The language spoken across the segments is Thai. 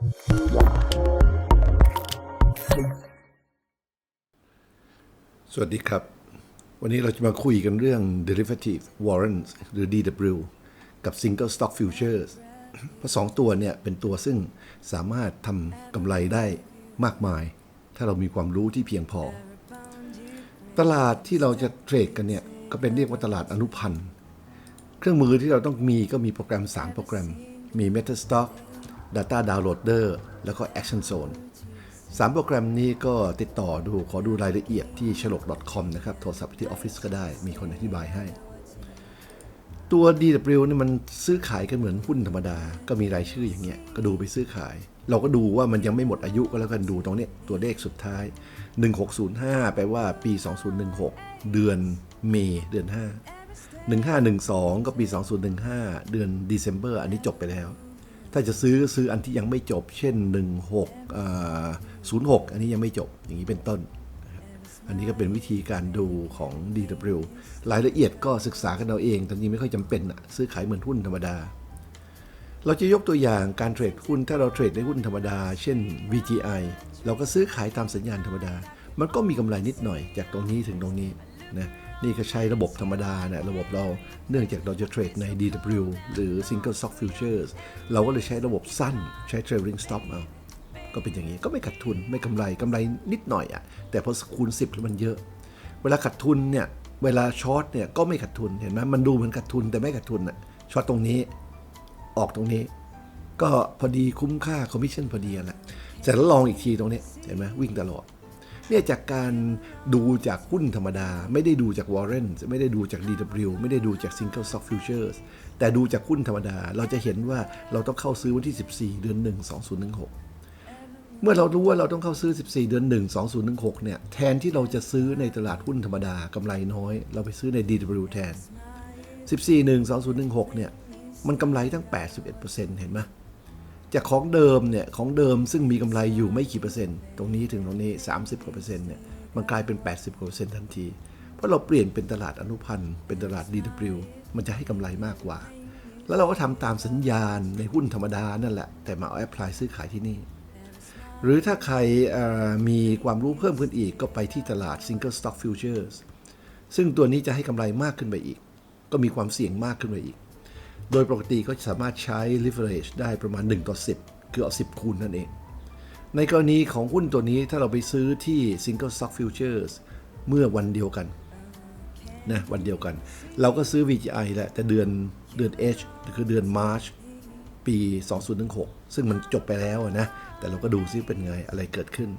สวัสดีครับ วันนี้เราจะมาคุยกันเรื่อง derivative warrants หรือ DW กับ single stock futures เพราะสองตัวเนี่ยเป็นตัวซึ่งสามารถทำกำไรได้มากมาย ถ้าเรามีความรู้ที่เพียงพอ ตลาดที่เราจะเทรดกันเนี่ย ก็เป็นเรียกว่าตลาดอนุพันธ์ เครื่องมือที่เราต้องมีก็มีโปรแกรม 3 โปรแกรม มี MetaStock Data Downloader แล้วก็ Action Zone สามโปรแกรมนี้ก็ติดต่อดูขอดูรายละเอียดที่ฉลก .com นะครับ โทรศัพท์ที่ออฟฟิศก็ได้มีคนอธิบายให้ ตัว DW นี่มันซื้อขายกันเหมือนหุ้นธรรมดา ก็มีรายชื่ออย่างเงี้ย ก็ดูไปซื้อขาย เราก็ดูว่ามันยังไม่หมดอายุก็แล้วกันดูตรงนี้ตัวเลขสุดท้าย 1605 แปลว่าปี 2016 เดือนเมษเดือน 5 1512 ก็ปี 2015 เดือน December อันนี้จบไปแล้ว ถ้าจะซื้อซื้ออันที่ยังไม่จบ เช่น 16อ่า06 อันนี้ยังไม่จบอย่างนี้เป็นต้น อันนี้ก็เป็นวิธีการดูของ DW รายละเอียดก็ศึกษากันเอาเองแต่จริงไม่ค่อยจำเป็นอะซื้อขายเหมือนหุ้นธรรมดา เราจะยกตัวอย่างการเทรดหุ้นถ้าเราเทรดในหุ้นธรรมดา เช่น VGI เราก็ซื้อขายตามสัญญาณธรรมดา มันก็มีกำไรนิดหน่อยจากตรงนี้ถึงตรงนี้นะ นี่ก็ใช้ระบบธรรมดาเนะระบบเราเนื่องจากเราจะเทรดใน DW หรือ Single Stock Futures เราก็เลยใช้ระบบสั้นใช้ Trailing Stop เอาก็เป็นอย่างนี้ก็ไม่ขาดทุนไม่กำไรกำไรนิดหน่อยอะ่ะแต่พอคูณ 10 แล้วมันเยอะ เวลาขาดทุนเนี่ยเวลาช็อตเนี่ยก็ไม่ขาดทุนเห็นไหมมันดูเหมือนขาดทุนแต่ไม่ขาดทุนอะ่ะช็อตตรงนี้ออกตรงนี้ ก็พอดีคุ้มค่าคอมมิชชั่นพอดีแหละแต่แล้วลองอีกทีตรงนี้เห็นไหมวิ่งตลอด เนี่ยจากการดูจากหุ้นธรรมดา ไม่ได้ดูจากวอร์เรนไม่ได้ดูจาก DW ไม่ได้ดูจาก Single Stock Futures แต่ดูจากหุ้นธรรมดา เราจะเห็นว่าเราต้องเข้าซื้อวันที่ 14 เดือน 1 2016 เมื่อเรารู้ว่าเราต้องเข้าซื้อ 14 เดือน 1 2016 เนี่ย แทนที่เราจะซื้อในตลาดหุ้นธรรมดากำไรน้อย เราไปซื้อใน DW แทน 14 1 2016 เนี่ย มันกำไรตั้ง 81%เห็นไหม จากของเดิมเนี่ยของเดิมซึ่งมีกำไรอยู่ไม่กี่เปอร์เซ็นต์ตรงนี้ถึงตรงนี้ 30กว่าเปอร์เซ็นต์เนี่ยมันกลายเป็น 80กว่าเปอร์เซ็นต์ทันที เพราะเราเปลี่ยนเป็นตลาดอนุพันธ์เป็นตลาด DW มันจะให้กำไรมากกว่า แล้วเราก็ทำตามสัญญาณในหุ้นธรรมดานั่นแหละ แต่มาเอาแอพพลายซื้อขายที่นี่ หรือถ้าใครมีความรู้เพิ่มขึ้นอีกก็ไปที่ตลาด Single Stock Futures ซึ่งตัวนี้จะให้กำไรมากขึ้นไปอีก ก็มีความเสี่ยงมากขึ้นไปอีก โดยปกติก็สามารถใช้ leverage ได้ประมาณ 1 ต่อ 10 คือเอา 10 คูณนั่นเอง ในกรณีของหุ้นตัวนี้ถ้าเราไปซื้อที่ Single Stock Futures เมื่อวันเดียวกันนะวันเดียวกัน เราก็ซื้อ VGI แหละแต่เดือนเดือน H คือเดือน March ปี 2016 ซึ่งมันจบไปแล้วนะ แต่เราก็ดูซิเป็นไงอะไรเกิดขึ้น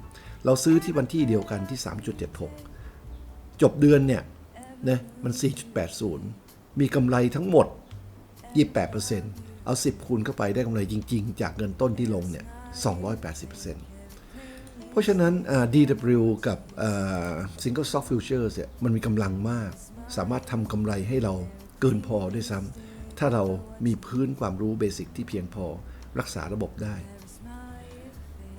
เราซื้อที่วันที่เดียวกันที่ 3.76 จบเดือนเนี่ยนะมัน 4.80 มีกำไรทั้งหมด 28%เอา 10 คูณเข้าไปได้กำไรจริง ๆ จากเงินต้นที่ลงเนี่ย 280%เพราะฉะนั้น DW กับ Single Stock Futures เนี่ยมันมีกำลังมาก สามารถทำกำไรให้เราเกินพอด้วยซ้ำถ้าเรามีพื้นความรู้เบสิกที่เพียงพอรักษาระบบได้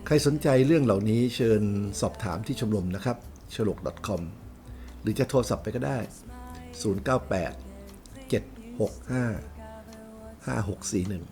ใครสนใจเรื่องเหล่านี้เชิญสอบถามที่ชมรมนะครับฉลก .com หรือจะโทรศัพท์ไปก็ได้ 098 765 ห้าหกสี่หนึ่ง